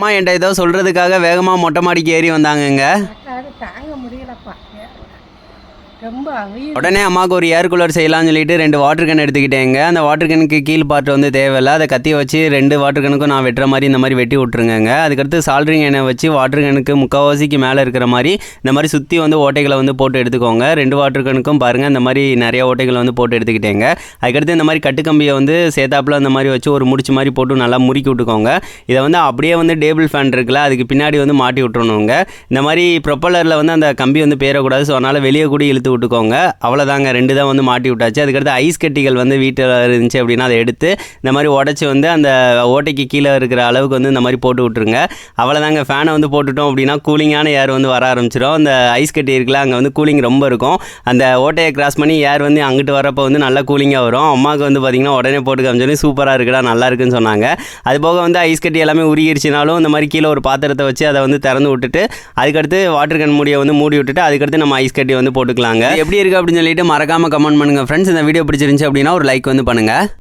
அம்மா என்கிட்ட ஏதோ சொல்கிறதுக்காக வேகமாக மொட்டை மாடிக்கு ஏறி வந்தாங்கங்க. தாங்க முடியலப்பா. உடனே அம்மாவுக்கு ஒரு ஏர் கூலர் செய்யலாம்னு சொல்லிட்டு ரெண்டு வாட்டர் கேன் எடுத்துக்கிட்டேங்க. அந்த வாட்டர் கேனுக்கு கீழ் பார்ட் வந்து தேவையில்ல. அதை கத்தி வச்சு ரெண்டு வாட்டர் கேனுக்கும் நான் வெட்டுற மாதிரி இந்த மாதிரி வெட்டி விட்ருங்க அதுக்கடுத்து சால்ட்ரிங் எண்ணெய் வச்சு வாட்டர் கேனுக்கு முக்கால்வாசிக்கு மேலே இருக்கிற மாதிரி இந்த மாதிரி சுற்றி வந்து ஓட்டைகளை வந்து போட்டு எடுத்துக்கோங்க. ரெண்டு வாட்டர் கேனுக்கும் பாருங்கள் இந்த மாதிரி நிறைய ஓட்டைகளை வந்து போட்டு எடுத்துக்கிட்டேங்க. அதுக்கடுத்து இந்த மாதிரி கட்டுக்கம்பியை வந்து சேத்தாப்பில் அந்த மாதிரி வச்சு ஒரு முடிச்சு மாதிரி போட்டு நல்லா முறுக்கி விட்டுக்கோங்க. இதை வந்து அப்படியே வந்து டேபிள் ஃபேன் இருக்குல்ல அதுக்கு பின்னாடி வந்து மாட்டி விட்டுறணுங்க. இந்த மாதிரி ப்ரொப்பலரில் வந்து அந்த கம்பி வந்து பேரக்கூடாது ஸோ அதனால் வெளியே கூட இழுத்து விட்டுக்கோங்க. அவ்வளோதாங்க ரெண்டு தான் வந்து மாட்டி விட்டாச்சு. அதுக்கடுத்து ஐஸ் கட்டிகள் வந்து வீட்டில் இருந்துச்சு அப்படின்னா அதை எடுத்து இந்த மாதிரி உடச்சி வந்து அந்த ஓட்டைக்கு கீழே இருக்கிற அளவுக்கு வந்து இந்த மாதிரி போட்டு விட்ருங்க அவ்வளோதாங்க ஃபேனை வந்து போட்டுட்டோம் அப்படின்னா கூலிங்கான ஏர் வந்து வர ஆரம்பிச்சிடும் அந்த ஐஸ் கட்டி இருக்குல்ல அங்கே வந்து கூலிங் ரொம்ப இருக்கும். அந்த ஓட்டையை கிராஸ் பண்ணி ஏர் வந்து அங்கிட்டு வரப்போ வந்து நல்லா கூலிங்காக வரும். அம்மாவுக்கு வந்து பார்த்திங்கன்னா உடனே போட்டு காமிச்சோன்னே சூப்பராக இருக்குடா நல்லா இருக்குன்னு சொன்னாங்க. அது போக வந்து ஐஸ் கட்டி எல்லாமே உருகிருச்சினாலும் இந்த மாதிரி கீழே ஒரு பாத்திரத்தை வச்சு அதை வந்து திறந்து விட்டுட்டு அதுக்கடுத்து வாட்டர் கன் மூடியை வந்து மூடி விட்டுட்டு அதுக்கடுத்து நம்ம ஐஸ் கட்டி வந்து போட்டுக்கலாங்க. எப்படி இருக்கு அப்படின்னு சொல்லிட்டு மறக்காம கமெண்ட் பண்ணுங்க. ஃப்ரெண்ட்ஸ் இந்த வீடியோ பிடிச்சிருந்துச்சு அப்படின்னா ஒரு லைக் வந்து பண்ணுங்க.